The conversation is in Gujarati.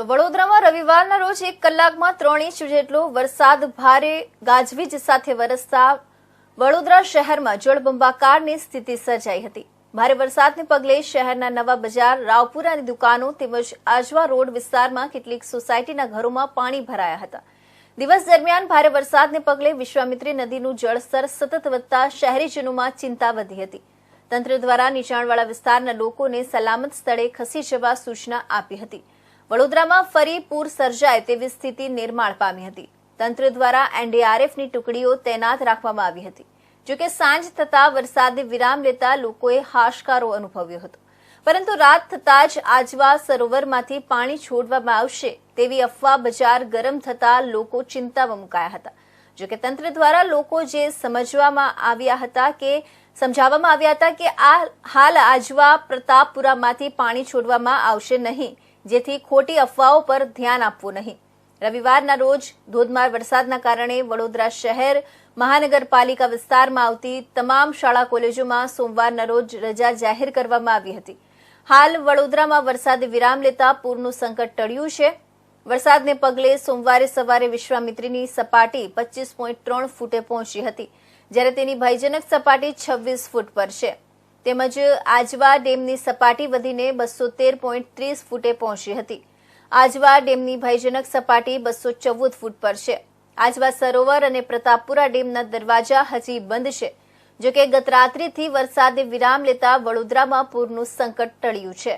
વડોદરામાં રવિવારના રોજ એક કલાકમાં ત્રણ ઇંચ જેટલો વરસાદ ભારે ગાજવીજ સાથે વરસતા વડોદરા શહેરમાં જળબંબાકારની સ્થિતિ સર્જાઈ હતી. ભારે વરસાદને પગલે શહેરના નવા બજાર, રાવપુરાની દુકાનો તેમજ આજવા રોડ વિસ્તારમાં કેટલીક સોસાયટીના ઘરોમાં પાણી ભરાયા હતા. દિવસ દરમિયાન ભારે વરસાદને પગલે વિશ્વામિત્રી નદીનું જળસ્તર સતત વધતા શહેરીજનોમાં ચિંતા વધી હતી. તંત્ર દ્વારા નીચાણવાળા વિસ્તારના લોકોને સલામત સ્થળે ખસી જવા સૂચના આપી હતી. વડોદરામાં ફરી પૂર સર્જાય તેવી સ્થિતિ નિર્માણ પામી હતી. તંત્ર દ્વારા એનડીઆરએફની ટુકડીઓ તૈનાત રાખવામાં આવી હતી. જોકે સાંજ થતાં વરસાદે વિરામ લેતા લોકોએ હાશકારો અનુભવ્યો હતો. પરંતુ રાત થતાં જ આજવા સરોવરમાંથી પાણી છોડવામાં આવશે તેવી અફવા બજાર ગરમ થતાં લોકો ચિંતામાં મુકાયા હતા. જોકે તંત્ર દ્વારા લોકો જે સમજવામાં આવ્યા હતા કે, સમજાવવામાં આવ્યા હતા કે આ હાલ આજવા પ્રતાપપુરામાંથી પાણી છોડવામાં આવશે નહીં જેથી ખોટી અફવાઓ પર ધ્યાન આપવું નહીં. રવિવારના રોજ ધોધમાર વરસાદના કારણે વડોદરા શહેર, મહાનગરપાલિકા વિસ્તારમાં આવતી તમામ શાળા કોલેજોમાં સોમવારના રોજ રજા જાહેર કરવામાં આવી હતી. હાલ વડોદરામાં વરસાદે વિરામ લેતા પૂરનું સંકટ ટળ્યું છે. વરસાદને પગલે સોમવારે સવારે વિશ્વામિત્રીની સપાટી પચીસ પોઈન્ટ ત્રણ ફૂટે પહોંચી હતી, જ્યારે તેની ભયજનક સપાટી છવ્વીસ ફૂટ પર છે. તેમજ આજવા ડેમની સપાટી વધીને બસો તેર પોઈન્ટ ત્રીસ ફૂટે પહોંચી હતી. આજવા ડેમની ભયજનક સપાટી બસો ચૌદ ફૂટ પર છે. આજવા સરોવર અને પ્રતાપપુરા ડેમના દરવાજા હજી બંધ છે, જોકે ગત રાત્રિથી વરસાદે વિરામ લેતા વડોદરામાં પૂરનું સંકટ ટળ્યું છે.